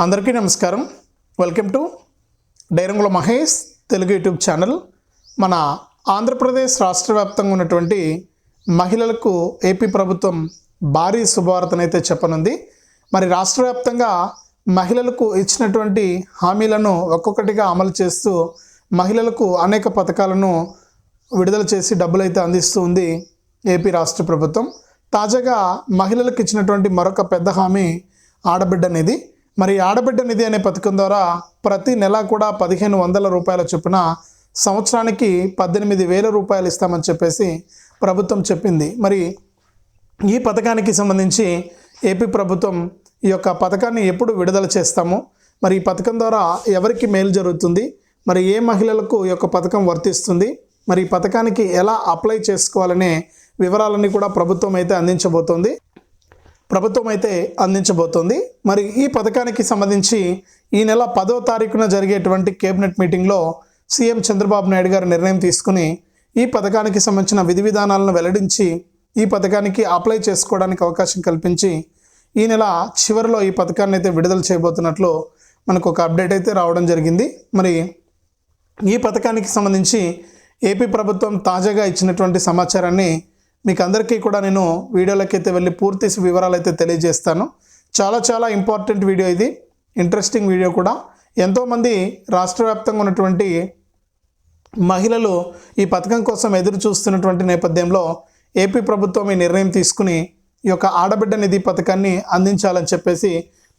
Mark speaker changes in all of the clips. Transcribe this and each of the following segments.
Speaker 1: అందరికీ నమస్కారం. Welcome to డైరంగుల మహేష్ తెలుగు యూట్యూబ్ ఛానల్. మన ఆంధ్రప్రదేశ్ రాష్ట్ర వ్యాప్తంగా ఉన్నటువంటి మహిళలకు ఏపీ ప్రభుత్వం భారీ శుభవార్తనైతే చెప్పనుంది. మరి రాష్ట్ర వ్యాప్తంగా మహిళలకు ఇచ్చినటువంటి హామీలను ఒక్కొక్కటిగా అమలు చేస్తూ మహిళలకు అనేక పథకాలను విడుదల చేసి డబ్బులైతే అందిస్తూ ఉంది ఏపీ రాష్ట్ర ప్రభుత్వం. తాజాగా మహిళలకు ఇచ్చినటువంటి మరొక పెద్ద హామీ ఆడబిడ్డ అనేది మరి ఆడబిడ్డ నిధి అనే పథకం ద్వారా ప్రతి నెల కూడా పదిహేను వందల రూపాయల చొప్పున సంవత్సరానికి పద్దెనిమిది వేల రూపాయలు ఇస్తామని చెప్పేసి ప్రభుత్వం చెప్పింది. మరి ఈ పథకానికి సంబంధించి ఏపీ ప్రభుత్వం ఈ యొక్క పథకాన్ని ఎప్పుడు విడుదల చేస్తాము? మరి ఈ పథకం ద్వారా ఎవరికి మేలు జరుగుతుంది? మరి ఏ మహిళలకు ఈ యొక్క పథకం వర్తిస్తుంది? మరి ఈ పథకానికి ఎలా అప్లై చేసుకోవాలనే వివరాలన్నీ కూడా ప్రభుత్వం అయితే అందించబోతోంది. ప్రభుత్వం అయితే అందించబోతోంది. మరి ఈ పథకానికి సంబంధించి ఈ నెల పదో తారీఖున జరిగేటువంటి కేబినెట్ మీటింగ్లో సీఎం చంద్రబాబు నాయుడు గారు నిర్ణయం తీసుకుని ఈ పథకానికి సంబంధించిన విధి విధానాలను వెల్లడించి ఈ పథకానికి అప్లై చేసుకోవడానికి అవకాశం కల్పించి ఈ నెల చివరిలో ఈ పథకాన్ని అయితే విడుదల చేయబోతున్నట్లు మనకు ఒక అప్డేట్ అయితే రావడం జరిగింది. మరి ఈ పథకానికి సంబంధించి ఏపీ ప్రభుత్వం తాజాగా ఇచ్చినటువంటి సమాచారాన్ని మీకు అందరికీ కూడా నేను వీడియోలకైతే వెళ్ళి పూర్తి వివరాలు అయితే తెలియజేస్తాను. చాలా చాలా ఇంపార్టెంట్ వీడియో ఇది. ఇంట్రెస్టింగ్ వీడియో కూడా. ఎంతోమంది రాష్ట్ర వ్యాప్తంగా ఉన్నటువంటి మహిళలు ఈ పథకం కోసం ఎదురు చూస్తున్నటువంటి నేపథ్యంలో ఏపీ ప్రభుత్వం ఈ నిర్ణయం తీసుకుని ఈ యొక్క ఆడబిడ్డ నిధి పథకాన్ని అందించాలని చెప్పేసి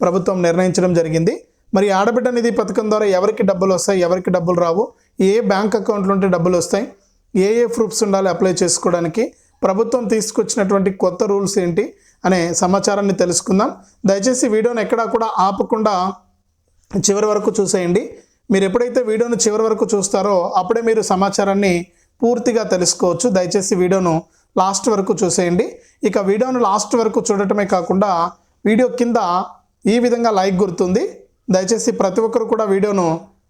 Speaker 1: ప్రభుత్వం నిర్ణయించడం జరిగింది. మరి ఆడబిడ్డ నిధి పథకం ద్వారా ఎవరికి డబ్బులు వస్తాయి ఎవరికి డబ్బులు రావు ఏ బ్యాంక్ అకౌంట్లు ఉంటే డబ్బులు వస్తాయి ఏ ఏ ప్రూఫ్స్ ఉండాలి అప్లై చేసుకోవడానికి ప్రభుత్వం తీసుకొచ్చినటువంటి కొత్త రూల్స్ ఏంటి అనే సమాచారాన్ని తెలుసుకుందాం. దయచేసి వీడియోని ఎక్కడా కూడా ఆపకుండా చివరి వరకు చూసేయండి. మీరు ఎప్పుడైతే వీడియోను చివరి వరకు చూస్తారో అప్పుడే మీరు సమాచారాన్ని పూర్తిగా తెలుసుకోవచ్చు. దయచేసి వీడియోను లాస్ట్ వరకు చూసేయండి. ఇక వీడియోను లాస్ట్ వరకు చూడటమే కాకుండా వీడియో కింద ఈ విధంగా లైక్ గుర్తుంది. దయచేసి ప్రతి ఒక్కరు కూడా వీడియోను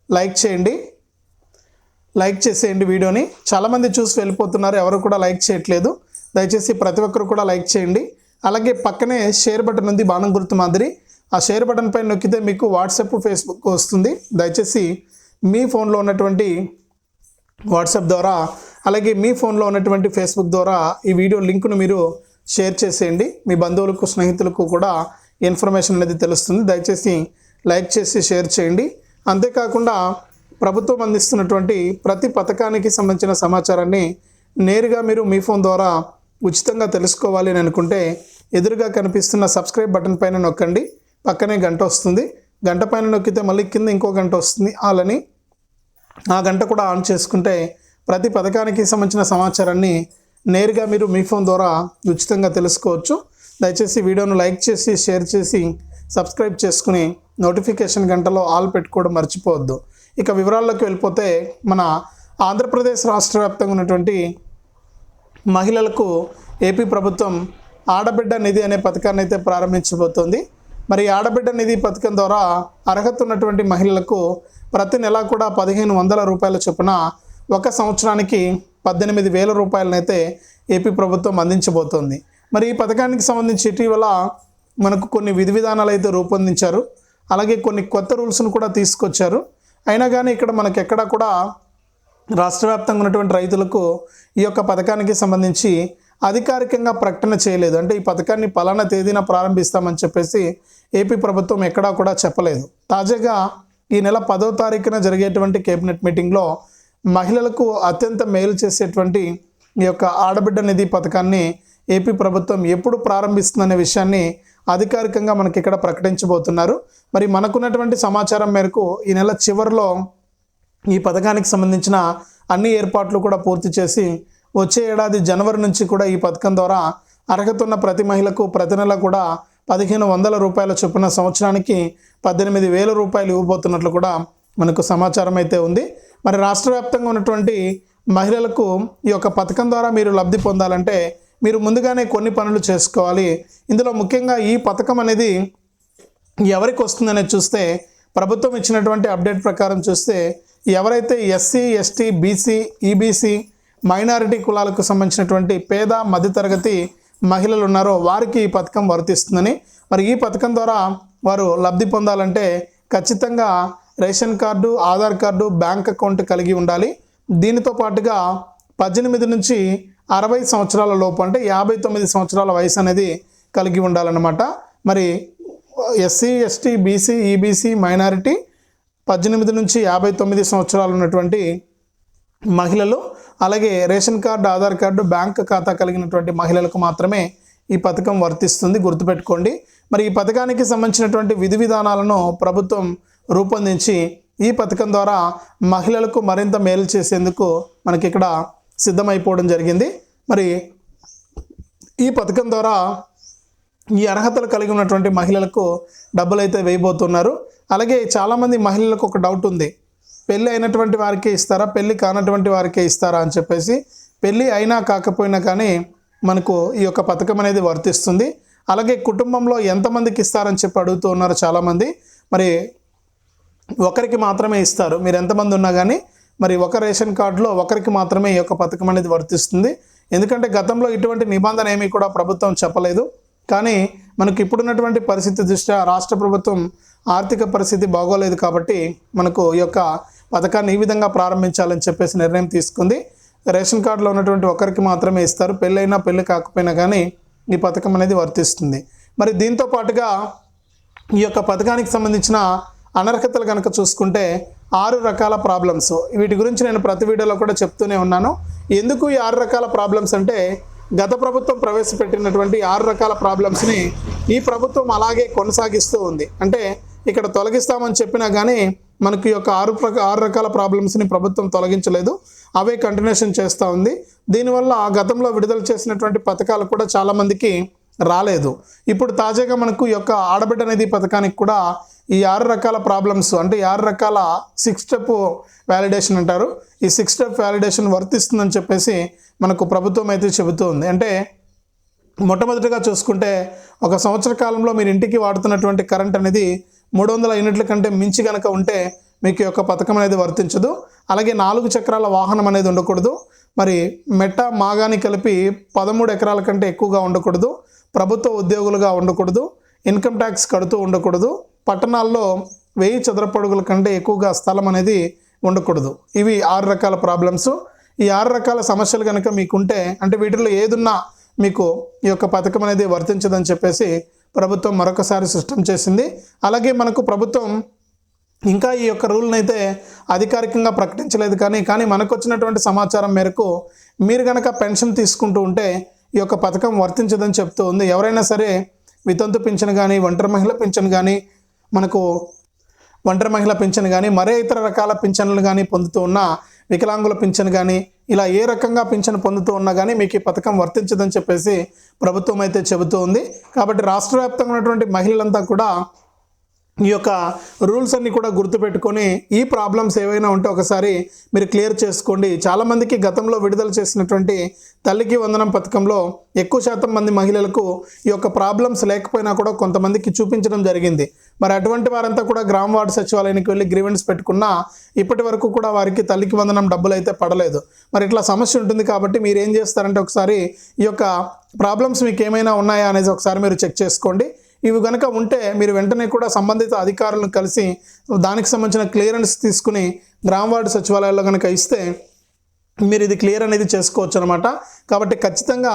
Speaker 1: లైక్ చేయండి. లైక్ చేసేయండి వీడియోని. చాలామంది చూసి వెళ్ళిపోతున్నారు ఎవరు కూడా లైక్ చేయట్లేదు. దయచేసి ప్రతి ఒక్కరు కూడా లైక్ చేయండి. అలాగే పక్కనే షేర్ బటన్ ఉంది బాణం గుర్తు మాదిరి. ఆ షేర్ బటన్ పైన నొక్కితే మీకు వాట్సాప్ ఫేస్బుక్ వస్తుంది. దయచేసి మీ ఫోన్లో ఉన్నటువంటి వాట్సాప్ ద్వారా అలాగే మీ ఫోన్లో ఉన్నటువంటి ఫేస్బుక్ ద్వారా ఈ వీడియో లింక్ను మీరు షేర్ చేసేయండి. మీ బంధువులకు స్నేహితులకు కూడా ఇన్ఫర్మేషన్ అనేది తెలుస్తుంది. దయచేసి లైక్ చేసి షేర్ చేయండి. అంతేకాకుండా ప్రభుత్వం అందిస్తున్నటువంటి ప్రతి పథకానికి సంబంధించిన సమాచారాన్ని నేరుగా మీరు మీ ఫోన్ ద్వారా ఉచితంగా తెలుసుకోవాలి అని అనుకుంటే ఎదురుగా కనిపిస్తున్న సబ్స్క్రైబ్ బటన్ పైన నొక్కండి. పక్కనే గంట వస్తుంది. గంట పైన నొక్కితే మళ్ళీ కింద ఇంకో గంట వస్తుంది. అలాని ఆ గంట కూడా ఆన్ చేసుకుంటే ప్రతి పథకానికి సంబంధించిన సమాచారాన్ని నేరుగా మీరు మీ ఫోన్ ద్వారా ఉచితంగా తెలుసుకోవచ్చు. దయచేసి వీడియోను లైక్ చేసి షేర్ చేసి సబ్స్క్రైబ్ చేసుకుని నోటిఫికేషన్ గంటలో ఆల్ పెట్టుకోవడం మర్చిపోవద్దు. ఇక వివరాల్లోకి వెళ్ళిపోతే మన ఆంధ్రప్రదేశ్ రాష్ట్ర వ్యాప్తంగా ఉన్నటువంటి మహిళలకు ఏపీ ప్రభుత్వం ఆడబిడ్డ నిధి అనే పథకాన్ని అయితే ప్రారంభించబోతోంది. మరి ఆడబిడ్డ నిధి పథకం ద్వారా అర్హత ఉన్నటువంటి మహిళలకు ప్రతి నెల కూడా పదిహేను వందల రూపాయల చొప్పున ఒక సంవత్సరానికి పద్దెనిమిది వేల రూపాయలనైతే ఏపీ ప్రభుత్వం అందించబోతోంది. మరి ఈ పథకానికి సంబంధించి ఇటీవల మనకు కొన్ని విధి విధానాలు అయితే రూపొందించారు. అలాగే కొన్ని కొత్త రూల్స్ను కూడా తీసుకొచ్చారు. అయినా కానీ ఇక్కడ మనకి ఎక్కడ కూడా రాష్ట్ర వ్యాప్తంగా ఉన్నటువంటి రైతులకు ఈ యొక్క పథకానికి సంబంధించి అధికారికంగా ప్రకటన చేయలేదు. అంటే ఈ పథకాన్ని పలానా తేదీన ప్రారంభిస్తామని చెప్పేసి ఏపీ ప్రభుత్వం ఎక్కడా కూడా చెప్పలేదు. తాజాగా ఈ నెల పదో తారీఖున జరిగేటువంటి కేబినెట్ మీటింగ్లో మహిళలకు అత్యంత మేలు చేసేటువంటి ఈ యొక్క ఆడబిడ్డ నిధి పథకాన్ని ఏపీ ప్రభుత్వం ఎప్పుడు ప్రారంభిస్తుందనే విషయాన్ని అధికారికంగా మనకి ఇక్కడ ప్రకటించబోతున్నారు. మరి మనకున్నటువంటి సమాచారం మేరకు ఈ నెల చివరిలో ఈ పథకానికి సంబంధించిన అన్ని ఏర్పాట్లు కూడా పూర్తి చేసి వచ్చే ఏడాది జనవరి నుంచి కూడా ఈ పథకం ద్వారా అర్హత ఉన్న ప్రతి మహిళకు ప్రతి నెల కూడా పదిహేను వందల రూపాయల చొప్పున సంవత్సరానికి పద్దెనిమిది వేల రూపాయలు ఇవ్వబోతున్నట్లు కూడా మనకు సమాచారం అయితే ఉంది. మరి రాష్ట్ర వ్యాప్తంగా ఉన్నటువంటి మహిళలకు ఈ యొక్క పథకం ద్వారా మీరు లబ్ధి పొందాలంటే మీరు ముందుగానే కొన్ని పనులు చేసుకోవాలి. ఇందులో ముఖ్యంగా ఈ పథకం అనేది ఎవరికి వస్తుందనేది చూస్తే ప్రభుత్వం ఇచ్చినటువంటి అప్డేట్ ప్రకారం చూస్తే ఎవరైతే SC ST BC EBC minority కులాలకు సంబంధించినటువంటి పేద మధ్యతరగతి మహిళలు ఉన్నారో వారికి ఈ పథకం వర్తిస్తుందని మరి ఈ పథకం ద్వారా వారు లబ్ధి పొందాలంటే ఖచ్చితంగా ration card Aadhaar card bank account కలిగి ఉండాలి. దీనితో పాటుగా పద్దెనిమిది నుంచి అరవై సంవత్సరాల లోపు అంటే యాభై తొమ్మిది సంవత్సరాల వయసు అనేది కలిగి ఉండాలన్నమాట. మరి SC ST BC EBC minority పద్దెనిమిది నుంచి యాభై తొమ్మిది సంవత్సరాలు ఉన్నటువంటి మహిళలు అలాగే ration card Aadhaar card bank ఖాతా కలిగినటువంటి మహిళలకు మాత్రమే ఈ పథకం వర్తిస్తుంది. గుర్తుపెట్టుకోండి. మరి ఈ పథకానికి సంబంధించినటువంటి విధి విధానాలను ప్రభుత్వం రూపొందించి ఈ పథకం ద్వారా మహిళలకు మరింత మేలు చేసేందుకు మనకి ఇక్కడ సిద్ధమైపోవడం జరిగింది. మరి ఈ పథకం ద్వారా ఈ అర్హతలు కలిగి ఉన్నటువంటి మహిళలకు డబ్బులు అయితే వేయబోతున్నారు. అలాగే చాలామంది మహిళలకు ఒక డౌట్ ఉంది. పెళ్ళి అయినటువంటి వారికే ఇస్తారా? పెళ్ళి కానటువంటి వారికే ఇస్తారా అని చెప్పేసి పెళ్ళి అయినా కాకపోయినా కానీ మనకు ఈ యొక్క పథకం అనేది వర్తిస్తుంది. అలాగే కుటుంబంలో ఎంతమందికి ఇస్తారని చెప్పి అడుగుతూ ఉన్నారు చాలామంది. మరి ఒకరికి మాత్రమే ఇస్తారు. మీరు ఎంతమంది ఉన్నా కానీ మరి ఒక రేషన్ కార్డులో ఒకరికి మాత్రమే ఈ యొక్క పథకం అనేది వర్తిస్తుంది. ఎందుకంటే గతంలో ఇటువంటి నిబంధన ఏమీ కూడా ప్రభుత్వం చెప్పలేదు. కానీ మనకు ఇప్పుడున్నటువంటి పరిస్థితి దృష్ట్యా రాష్ట్ర ప్రభుత్వం ఆర్థిక పరిస్థితి బాగోలేదు కాబట్టి మనకు ఈ యొక్క పథకాన్ని ఈ విధంగా ప్రారంభించాలని చెప్పేసి నిర్ణయం తీసుకుంది. రేషన్ కార్డులో ఉన్నటువంటి ఒకరికి మాత్రమే ఇస్తారు. పెళ్ళైనా పెళ్ళి కాకపోయినా కానీ ఈ పథకం అనేది వర్తిస్తుంది. మరి దీంతో పాటుగా ఈ యొక్క పథకానికి సంబంధించిన అనర్హతలు కనుక చూసుకుంటే ఆరు రకాల ప్రాబ్లమ్స్ వీటి గురించి నేను ప్రతి వీడియోలో కూడా చెప్తూనే ఉన్నాను. ఎందుకు ఈ ఆరు రకాల ప్రాబ్లమ్స్ అంటే గత ప్రభుత్వం ప్రవేశపెట్టినటువంటి ఆరు రకాల ప్రాబ్లమ్స్ని ఈ ప్రభుత్వం అలాగే కొనసాగిస్తూ ఉంది. అంటే ఇక్కడ తొలగిస్తామని చెప్పినా కానీ మనకి యొక్క ఆరు ప్రక ఆరు రకాల ప్రాబ్లమ్స్ని ప్రభుత్వం తొలగించలేదు. అవే కంటిన్యూషన్ చేస్తూ ఉంది. దీనివల్ల గతంలో విడుదల చేసినటువంటి పథకాలు కూడా చాలామందికి రాలేదు. ఇప్పుడు తాజాగా మనకు యొక్క ఆడబిడ్డ నిధి పథకానికి కూడా ఈ ఆరు రకాల ప్రాబ్లమ్స్ అంటే ఈ ఆరు రకాల సిక్స్ స్టెప్ వ్యాలిడేషన్ అంటారు. ఈ సిక్స్ స్టెప్ వ్యాలిడేషన్ వర్తిస్తుందని చెప్పేసి మనకు ప్రభుత్వం అయితే చెబుతూ ఉంది. అంటే మొట్టమొదటిగా చూసుకుంటే ఒక సంవత్సర కాలంలో మీరు ఇంటికి వాడుతున్నటువంటి కరెంట్ అనేది మూడు వందల యూనిట్ల కంటే మించి కనుక ఉంటే మీకు యొక్క పథకం అనేది వర్తించదు. అలాగే నాలుగు చక్రాల వాహనం అనేది ఉండకూడదు. మరి మెట్ట మాగాని కలిపి పదమూడు ఎకరాల కంటే ఎక్కువగా ఉండకూడదు. ప్రభుత్వ ఉద్యోగులుగా ఉండకూడదు. ఇన్కమ్ ట్యాక్స్ కడుతూ ఉండకూడదు. పట్టణాల్లో వెయ్యి చదరపడుగుల కంటే ఎక్కువగా స్థలం అనేది ఉండకూడదు. ఇవి ఆరు రకాల ప్రాబ్లమ్స్. ఈ ఆరు రకాల సమస్యలు కనుక మీకుంటే అంటే వీటిలో ఏదున్నా మీకు ఈ యొక్క పథకం అనేది వర్తించదని చెప్పేసి ప్రభుత్వం మరొకసారి స్పష్టం చేసింది. అలాగే మనకు ప్రభుత్వం ఇంకా ఈ యొక్క రూల్ని అయితే అధికారికంగా ప్రకటించలేదు కానీ కానీ మనకు వచ్చినటువంటి సమాచారం మేరకు మీరు కనుక పెన్షన్ తీసుకుంటూ ఉంటే ఈ యొక్క పథకం వర్తించదని చెప్తూ ఉంది. ఎవరైనా సరే వితంతు పింఛన్ కానీ ఒంటరి మహిళ పింఛన్ కానీ మనకు ఒంటరి మహిళ పింఛన్ కానీ మరే ఇతర రకాల పింఛన్లు కానీ పొందుతూ ఉన్న వికలాంగుల పింఛన్ కానీ ఇలా ఏ రకంగా పింఛన్ పొందుతూ ఉన్నా కానీ మీకు ఈ పథకం వర్తించదని చెప్పేసి ప్రభుత్వం అయితే చెబుతూ ఉంది. కాబట్టి రాష్ట్ర వ్యాప్తంగా ఉన్నటువంటి మహిళలంతా కూడా ఈ యొక్క రూల్స్ అన్ని కూడా గుర్తుపెట్టుకొని ఈ ప్రాబ్లమ్స్ ఏవైనా ఉంటే ఒకసారి మీరు క్లియర్ చేసుకోండి. చాలామందికి గతంలో విడుదల చేసినటువంటి తల్లికి వందనం పథకంలో ఎక్కువ శాతం మంది మహిళలకు ఈ యొక్క ప్రాబ్లమ్స్ లేకపోయినా కూడా కొంతమందికి చూపించడం జరిగింది. మరి అటువంటి వారంతా కూడా గ్రామ వార్డు సచివాలయానికి వెళ్ళి గ్రీవెన్స్ పెట్టుకున్నా ఇప్పటి వరకు కూడా వారికి తల్లికి వందనం డబ్బులు అయితే పడలేదు. మరి ఇట్లా సమస్య ఉంటుంది కాబట్టి మీరు ఏం చేస్తారంటే ఒకసారి ఈ యొక్క ప్రాబ్లమ్స్ మీకు ఏమైనా ఉన్నాయా అనేది ఒకసారి మీరు చెక్ చేసుకోండి. ఇవి కనుక ఉంటే మీరు వెంటనే కూడా సంబంధిత అధికారులను కలిసి దానికి సంబంధించిన క్లియరెన్స్ తీసుకుని గ్రామ వార్డు సచివాలయాల్లో కనుక ఇస్తే మీరు ఇది క్లియర్ అనేది చేసుకోవచ్చు అనమాట కాబట్టి ఖచ్చితంగా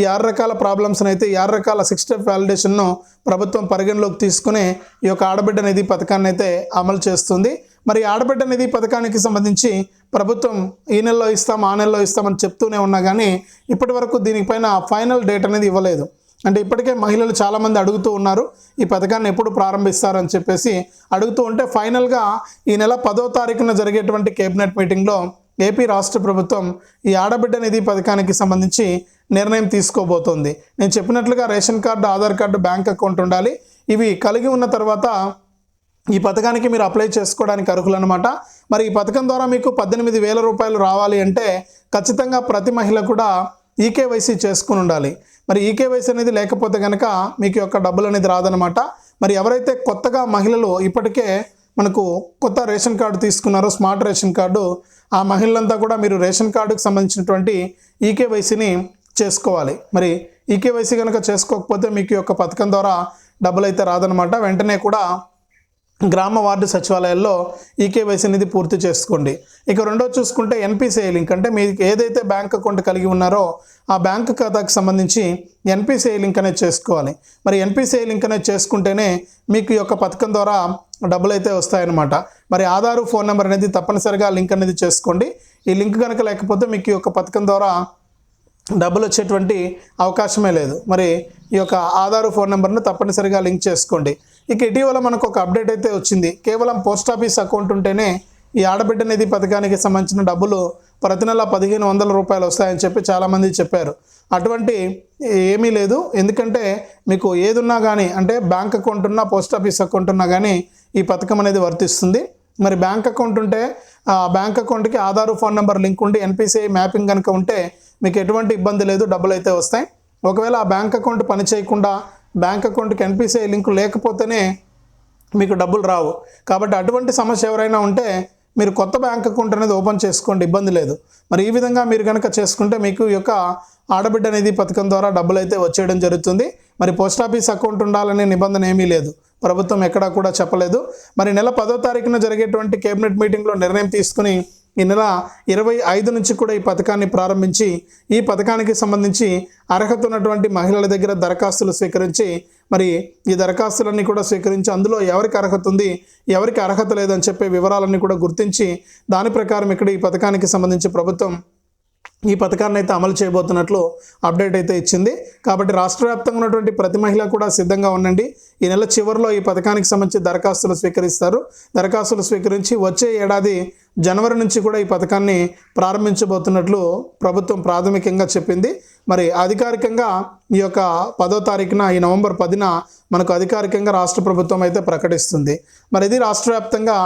Speaker 1: ఈ ఆరు రకాల ప్రాబ్లమ్స్ని అయితే ఈ ఆరు రకాల సిక్స్ స్టెప్ వ్యాలిడేషన్ను ప్రభుత్వం పరిగణలోకి తీసుకుని ఈ యొక్క ఆడబిడ్డ నిధి పథకాన్ని అయితే అమలు చేస్తుంది. మరి ఆడబిడ్డ నిధి పథకానికి సంబంధించి ప్రభుత్వం ఈ నెలలో ఇస్తాం ఆ నెలలో ఇస్తామని చెప్తూనే ఉన్నా కానీ ఇప్పటి వరకు దీనిపైన ఫైనల్ డేట్ అనేది ఇవ్వలేదు. అంటే ఇప్పటికే మహిళలు చాలామంది అడుగుతూ ఉన్నారు ఈ పథకాన్ని ఎప్పుడు ప్రారంభిస్తారని చెప్పేసి అడుగుతూ ఉంటే ఫైనల్గా ఈ నెల పదో తారీఖున జరిగేటువంటి కేబినెట్ మీటింగ్లో ఏపీ రాష్ట్ర ప్రభుత్వం ఈ ఆడబిడ్డ నిధి పథకానికి సంబంధించి నిర్ణయం తీసుకోబోతోంది. నేను చెప్పినట్లుగా ration card Aadhaar card bank account ఉండాలి. ఇవి కలిగి ఉన్న తర్వాత ఈ పథకానికి మీరు అప్లై చేసుకోవడానికి అర్హులు అనమాట మరి ఈ పథకం ద్వారా మీకు పద్దెనిమిది వేల రూపాయలు రావాలి అంటే ఖచ్చితంగా ప్రతి మహిళ కూడా ఈకేవైసీ చేసుకుని ఉండాలి. మరి ఈకేవైసీ అనేది లేకపోతే కనుక మీకు యొక్క డబ్బులు అనేది రాదనమాట మరి ఎవరైతే కొత్తగా మహిళలు ఇప్పటికే మనకు కొత్త రేషన్ కార్డు తీసుకున్నారో స్మార్ట్ రేషన్ కార్డు ఆ మహిళలంతా కూడా మీరు రేషన్ కార్డుకు సంబంధించినటువంటి ఈకేవైసీని చేసుకోవాలి. మరి ఈకేవైసీ కనుక చేసుకోకపోతే మీకు యొక్క పథకం ద్వారా డబ్బులు అయితే రాదనమాట వెంటనే కూడా గ్రామ వార్డు సచివాలయాల్లో ఈకేవైసీ అనేది పూర్తి చేసుకోండి. ఇక రెండో చూసుకుంటే ఎన్పిసిఐ లింక్ అంటే మీకు ఏదైతే బ్యాంక్ అకౌంట్ కలిగి ఉన్నారో ఆ బ్యాంక్ ఖాతాకు సంబంధించి ఎన్పిసిఐ లింక్ అనేది చేసుకోవాలి. మరి ఎన్పిసిఐ లింక్ అనేది చేసుకుంటేనే మీకు ఈ యొక్క పథకం ద్వారా డబ్బులు అయితే వస్తాయన్నమాట. మరి ఆధారు ఫోన్ నెంబర్ అనేది తప్పనిసరిగా లింక్ అనేది చేసుకోండి. ఈ లింక్ కనుక లేకపోతే మీకు ఈ యొక్క పథకం ద్వారా డబ్బులు వచ్చేటువంటి అవకాశమే లేదు. మరి ఈ యొక్క ఆధార్ ఫోన్ నెంబర్ను తప్పనిసరిగా లింక్ చేసుకోండి. ఇక ఇటీవల మనకు ఒక అప్డేట్ అయితే వచ్చింది. కేవలం పోస్ట్ ఆఫీస్ అకౌంట్ ఉంటేనే ఈ ఆడబిడ్డ నిధి పథకానికి సంబంధించిన డబ్బులు ప్రతి నెల పదిహేను వందల రూపాయలు వస్తాయని చెప్పి చాలామంది చెప్పారు. అటువంటి ఏమీ లేదు. ఎందుకంటే మీకు ఏదున్నా కానీ అంటే బ్యాంక్ అకౌంట్ ఉన్నా పోస్ట్ ఆఫీస్ అకౌంట్ ఉన్నా కానీ ఈ పథకం అనేది వర్తిస్తుంది. మరి బ్యాంక్ అకౌంట్ ఉంటే ఆ బ్యాంక్ అకౌంట్కి ఆధార్ ఫోన్ నెంబర్ లింక్ ఉండి ఎన్పిసిఐ మ్యాపింగ్ కనుక ఉంటే మీకు ఎటువంటి ఇబ్బంది లేదు డబ్బులు అయితే వస్తాయి. ఒకవేళ ఆ బ్యాంక్ అకౌంట్ పని చేయకుండా బ్యాంక్ అకౌంట్కి ఎన్పిసిఐ లింక్ లేకపోతేనే మీకు డబ్బులు రావు. కాబట్టి అటువంటి సమస్య ఎవరైనా ఉంటే మీరు కొత్త బ్యాంక్ అకౌంట్ అనేది ఓపెన్ చేసుకోండి ఇబ్బంది లేదు. మరి ఈ విధంగా మీరు కనుక చేసుకుంటే మీకు ఈ యొక్క ఆడబిడ్డ అనేది పథకం ద్వారా డబ్బులు అయితే వచ్చేయడం జరుగుతుంది. మరి పోస్ట్ ఆఫీస్ అకౌంట్ ఉండాలనే నిబంధన ఏమీ లేదు. ప్రభుత్వం ఎక్కడా కూడా చెప్పలేదు. మరి నెల పదో తారీఖున జరిగేటువంటి కేబినెట్ మీటింగ్లో నిర్ణయం తీసుకుని ఈ నెల ఇరవై ఐదు నుంచి కూడా ఈ పథకాన్ని ప్రారంభించి ఈ పథకానికి సంబంధించి అర్హత ఉన్నటువంటి మహిళల దగ్గర దరఖాస్తులు స్వీకరించి మరి ఈ దరఖాస్తులన్నీ కూడా స్వీకరించి అందులో ఎవరికి అర్హత ఉంది ఎవరికి అర్హత లేదని చెప్పే వివరాలన్నీ కూడా గుర్తించి దాని ప్రకారం ఇక్కడ ఈ పథకానికి సంబంధించి ప్రభుత్వం ఈ పథకాన్ని అయితే అమలు చేయబోతున్నట్లు అప్డేట్ అయితే ఇచ్చింది. కాబట్టి రాష్ట్ర వ్యాప్తంగా ఉన్నటువంటి ప్రతి మహిళ కూడా సిద్ధంగా ఉండండి. ఈ నెల చివరిలో ఈ పథకానికి సంబంధించి దరఖాస్తులు స్వీకరిస్తారు. దరఖాస్తులు స్వీకరించి వచ్చే ఏడాది జనవరి నుంచి కూడా ఈ పథకాన్ని ప్రారంభించబోతున్నట్లు ప్రభుత్వం ప్రాథమికంగా చెప్పింది. మరి అధికారికంగా ఈ యొక్క పదో తారీఖున ఈ నవంబర్ పదిన మనకు అధికారికంగా రాష్ట్ర ప్రభుత్వం అయితే ప్రకటిస్తుంది. మరి ఇది రాష్ట్ర వ్యాప్తంగా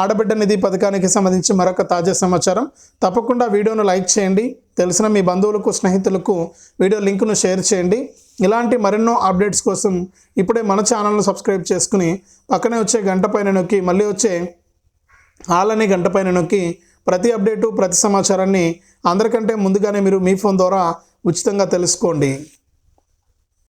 Speaker 1: ఆడబిడ్డ నిధి పథకానికి సంబంధించి మరొక తాజా సమాచారం. తప్పకుండా వీడియోను లైక్ చేయండి. తెలిసిన మీ బంధువులకు స్నేహితులకు వీడియో లింకును షేర్ చేయండి. ఇలాంటి మరెన్నో అప్డేట్స్ కోసం ఇప్పుడే మన ఛానల్ను సబ్స్క్రైబ్ చేసుకుని పక్కనే వచ్చే గంట పైన నొక్కి మళ్ళీ వచ్చే ఆలనే గంట పైన నొక్కి ప్రతి అప్డేటు ప్రతి సమాచారాన్ని అందరికంటే ముందుగానే మీరు మీ ఫోన్ ద్వారా ఉచితంగా తెలుసుకోండి.